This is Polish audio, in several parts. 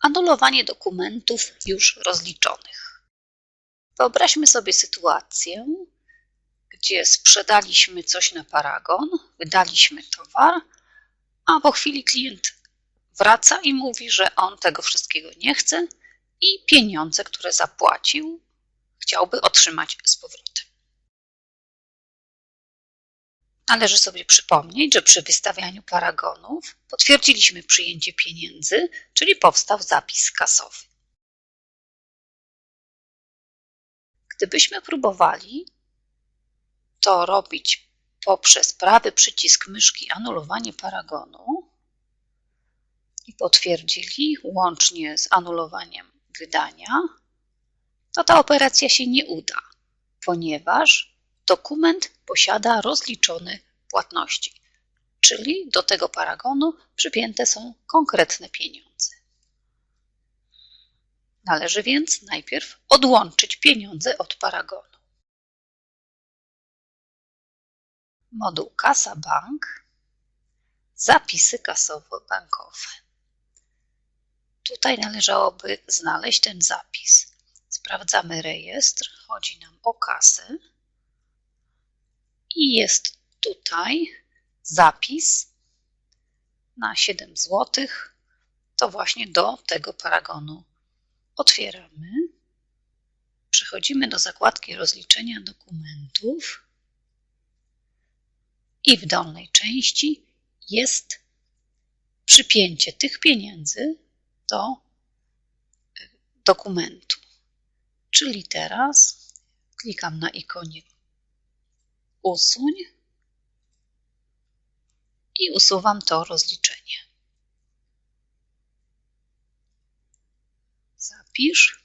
anulowanie dokumentów już rozliczonych. Wyobraźmy sobie sytuację, gdzie sprzedaliśmy coś na paragon, wydaliśmy towar, a po chwili klient wraca i mówi, że on tego wszystkiego nie chce i pieniądze, które zapłacił, chciałby otrzymać z powrotem. Należy sobie przypomnieć, że przy wystawianiu paragonów potwierdziliśmy przyjęcie pieniędzy, czyli powstał zapis kasowy. Gdybyśmy próbowali to robić poprzez prawy przycisk myszki anulowanie paragonu i potwierdzili łącznie z anulowaniem wydania, to ta operacja się nie uda, ponieważ dokument posiada rozliczone płatności, czyli do tego paragonu przypięte są konkretne pieniądze. Należy więc najpierw odłączyć pieniądze od paragonu. Moduł Kasa Bank Zapisy kasowo-bankowe. Tutaj należałoby znaleźć ten zapis. Sprawdzamy rejestr, chodzi nam o kasę i jest tutaj zapis na 7 zł. To właśnie do tego paragonu otwieramy. Przechodzimy do zakładki rozliczenia dokumentów i w dolnej części jest przypięcie tych pieniędzy do dokumentu. Czyli teraz klikam na ikonie usuń i usuwam to rozliczenie. Zapisz.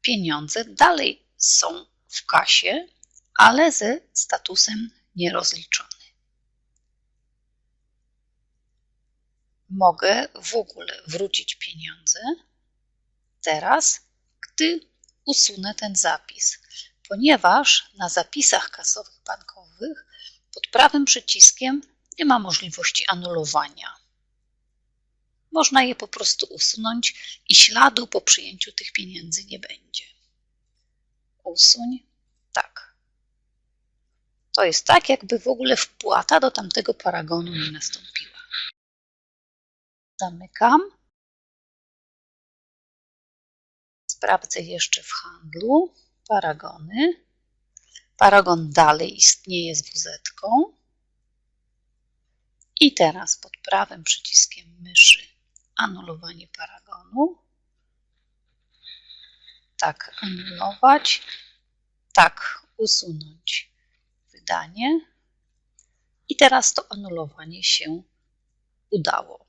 Pieniądze dalej są w kasie, ale ze statusem nierozliczony. Mogę w ogóle wrócić pieniądze teraz, gdy usunę ten zapis ponieważ na zapisach kasowych bankowych pod prawym przyciskiem nie ma możliwości anulowania. Można je po prostu usunąć i śladu po przyjęciu tych pieniędzy nie będzie. Usuń. Tak. To jest tak, jakby w ogóle wpłata do tamtego paragonu nie nastąpiła. Zamykam. Sprawdzę jeszcze w handlu paragony. Paragon dalej istnieje z wz -ką. I teraz pod prawym przyciskiem myszy anulowanie paragonu. Tak, anulować. Tak, usunąć wydanie. I teraz to anulowanie się udało.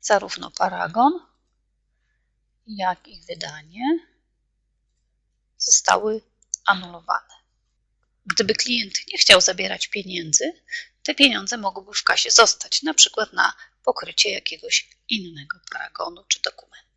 Zarówno paragon, jak i wydanie zostały anulowane. Gdyby klient nie chciał zabierać pieniędzy, te pieniądze mogłyby w kasie zostać, na przykład na pokrycie jakiegoś innego paragonu czy dokumentu.